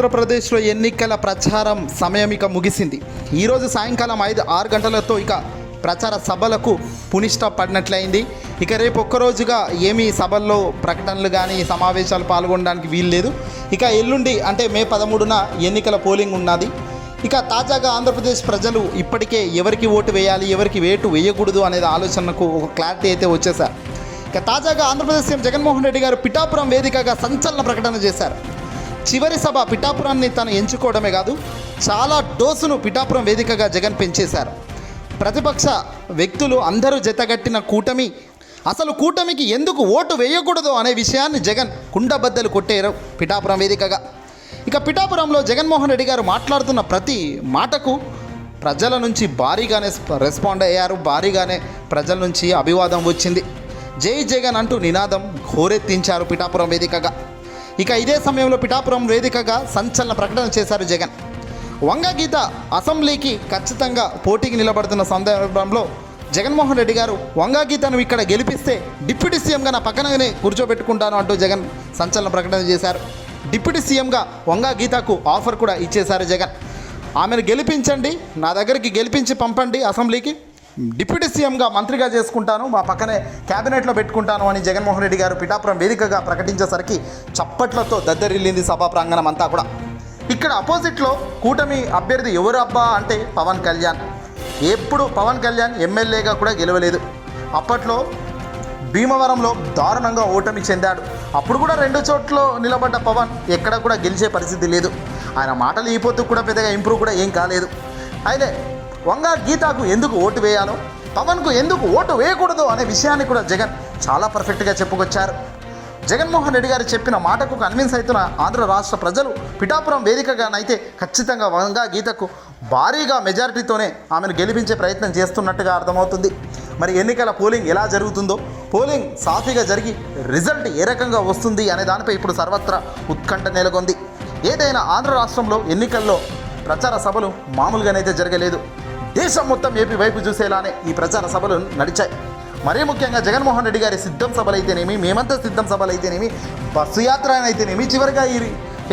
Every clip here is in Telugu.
ఆంధ్రప్రదేశ్లో ఎన్నికల ప్రచారం సమయం ఇక ముగిసింది. ఈరోజు సాయంకాలం ఐదు ఆరు గంటలతో ఇక ప్రచార సభలకు పునిష్ట పడినట్లయింది. ఇక రేపు ఒక్కరోజుగా ఏమీ సభల్లో ప్రకటనలు కానీ సమావేశాలు పాల్గొనడానికి వీలు లేదు ఇక ఎల్లుండి అంటే మే పదమూడున ఎన్నికల పోలింగ్ ఉన్నది. ఇక తాజాగా ఆంధ్రప్రదేశ్ ప్రజలు ఇప్పటికే ఎవరికి ఓటు వేయాలి ఎవరికి వేటు వేయకూడదు అనేది ఆలోచనకు ఒక క్లారిటీ అయితే వచ్చేసారు ఇక తాజాగా ఆంధ్రప్రదేశ్ సీఎం జగన్మోహన్ రెడ్డి గారు పిఠాపురం వేదికగా సంచలన ప్రకటన చేశారు. చివరి సభ పిఠాపురాన్ని తను ఎంచుకోవడమే కాదు చాలా డోసును పిఠాపురం వేదికగా జగన్ పెంచేశారు. ప్రతిపక్ష వ్యక్తులు అందరూ జతగట్టిన కూటమి అసలు కూటమికి ఎందుకు ఓటు వేయకూడదు అనే విషయాన్ని జగన్ కుండబద్దలు కొట్టారు పిఠాపురం వేదికగా. ఇక పిఠాపురంలో జగన్మోహన్ రెడ్డి గారు మాట్లాడుతున్న ప్రతి మాటకు ప్రజల నుంచి భారీగానే రెస్పాండ్ అయ్యారు భారీగానే ప్రజల నుంచి అభివాదం వచ్చింది. జై జగన్ అంటూ నినాదం హోరెత్తించారు పిఠాపురం వేదికగా. ఇక ఇదే సమయంలో పిఠాపురం వేదికగా సంచలన ప్రకటన చేశారు జగన్. వంగ గీత అసెంబ్లీకి ఖచ్చితంగా పోటీకి నిలబడుతున్న సందర్భంలో జగన్మోహన్ రెడ్డి గారు వంగా గీతను ఇక్కడ గెలిపిస్తే డిప్యూటీ సీఎంగా నా పక్కననే కూర్చోబెట్టుకుంటాను అంటూ జగన్ సంచలన ప్రకటన చేశారు. డిప్యూటీ సీఎంగా వంగా గీతకు ఆఫర్ కూడా ఇచ్చేశారు జగన్. ఆమెను గెలిపించండి నా దగ్గరికి గెలిపించి పంపండి అసెంబ్లీకి. డిప్యూటీ సీఎంగా మంత్రిగా చేసుకుంటాను మా పక్కనే క్యాబినెట్లో పెట్టుకుంటాను అని జగన్మోహన్ రెడ్డి గారు పిఠాపురం వేదికగా ప్రకటించేసరికి చప్పట్లతో దద్దరిల్లింది సభా ప్రాంగణం అంతా కూడా. ఇక్కడ అపోజిట్లో కూటమి అభ్యర్థి ఎవరు అబ్బా అంటే పవన్ కళ్యాణ్. ఎప్పుడు పవన్ కళ్యాణ్ ఎమ్మెల్యేగా కూడా గెలవలేదు. అప్పట్లో భీమవరంలో దారుణంగా ఓటమి చెందాడు. అప్పుడు కూడా రెండు చోట్ల నిలబడ్డ పవన్ ఎక్కడ కూడా గెలిచే పరిస్థితి లేదు. ఆయన మాటలు ఈపోతూ కూడా పెద్దగా ఇంప్రూవ్ కూడా ఏం కాలేదు. అయితే వంగా గీతాకు ఎందుకు ఓటు వేయాలో పవన్కు ఎందుకు ఓటు వేయకూడదు అనే విషయాన్ని కూడా జగన్ చాలా పర్ఫెక్ట్గా చెప్పుకొచ్చారు. జగన్మోహన్ రెడ్డి గారు చెప్పిన మాటకు కన్విన్స్ అవుతున్న ఆంధ్ర రాష్ట్ర ప్రజలు పిఠాపురం వేదికగానైతే ఖచ్చితంగా వంగా గీతకు భారీగా మెజారిటీతోనే ఆమెను గెలిపించే ప్రయత్నం చేస్తున్నట్టుగా అర్థమవుతుంది. మరి ఎన్నికల పోలింగ్ ఎలా జరుగుతుందో పోలింగ్ సాఫీగా జరిగి రిజల్ట్ ఏ రకంగా వస్తుంది అనే దానిపై ఇప్పుడు సర్వత్రా ఉత్కంఠ నెలకొంది. ఏదైనా ఆంధ్ర రాష్ట్రంలో ఎన్నికల్లో ప్రచార సభలు మామూలుగానైతే జరగలేదు. దేశం మొత్తం ఏపీ వైపు చూసేలానే ఈ ప్రచార సభలు నడిచాయి. మరీ ముఖ్యంగా జగన్మోహన్ రెడ్డి గారి సిద్ధం సభలు అయితేనేమి మేమంతా సిద్ధం సభలు అయితేనేమి బస్సు యాత్ర అయితేనేమి చివరిగా ఈ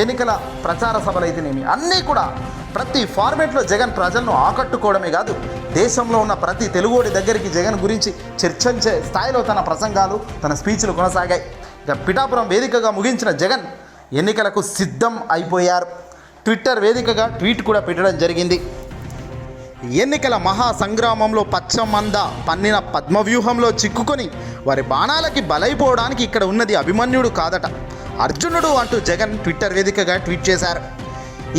ఎన్నికల ప్రచార సభలు అయితేనేమి అన్నీ కూడా ప్రతి ఫార్మేట్లో జగన్ ప్రజలను ఆకట్టుకోవడమే కాదు దేశంలో ఉన్న ప్రతి తెలుగుడి దగ్గరికి జగన్ గురించి చర్చించే స్థాయిలో తన ప్రసంగాలు తన స్పీచ్లు కొనసాగాయి. ఇక పిఠాపురం వేదికగా ముగించిన జగన్ ఎన్నికలకు సిద్ధం అయిపోయారు. ట్విట్టర్ వేదికగా ట్వీట్ కూడా పెట్టడం జరిగింది. ఎన్నికల మహా సంగ్రామంలో పచ్చమంద పన్నిన పద్మవ్యూహంలో చిక్కుకొని వారి బాణాలకి బలైపోవడానికి ఇక్కడ ఉన్నది అభిమన్యుడు కాదట. అర్జునుడు అంటూ జగన్ ట్విట్టర్ వేదికగా ట్వీట్ చేశారు.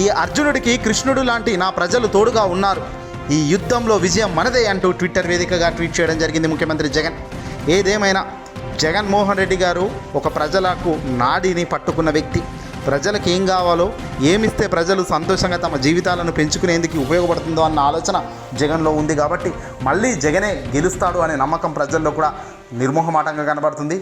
ఈ అర్జునుడికి కృష్ణుడు లాంటి నా ప్రజలు తోడుగా ఉన్నారు. ఈ యుద్ధంలో విజయం మనదే అంటూ ట్విట్టర్ వేదికగా ట్వీట్ చేయడం జరిగింది ముఖ్యమంత్రి జగన్. ఏదేమైనా జగన్మోహన్ రెడ్డి గారు ఒక ప్రజలకు నాడిని పట్టుకున్న వ్యక్తి. ప్రజలకు ఏం కావాలో ఏమిస్తే ప్రజలు సంతోషంగా తమ జీవితాలను పెంచుకునేందుకు ఉపయోగపడుతుందో అన్న ఆలోచన జగన్లో ఉంది కాబట్టి మళ్ళీ జగనే గెలుస్తాడు అనే నమ్మకం ప్రజల్లో కూడా నిర్మోహమాటంగా కనబడుతుంది.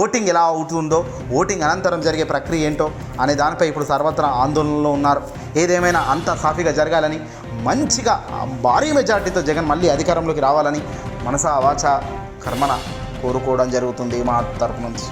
ఓటింగ్ ఎలా అవుతుందో ఓటింగ్ అనంతరం జరిగే ప్రక్రియ ఏంటో అనే దానిపై ఇప్పుడు సర్వత్రా ఆందోళనలో ఉన్నారు. ఏదేమైనా అంత సాఫీగా జరగాలని మంచిగా భారీ మెజార్టీతో జగన్ మళ్ళీ అధికారంలోకి రావాలని మనసా వాచ కర్మన కోరుకోవడం జరుగుతుంది మా తరపు నుంచి.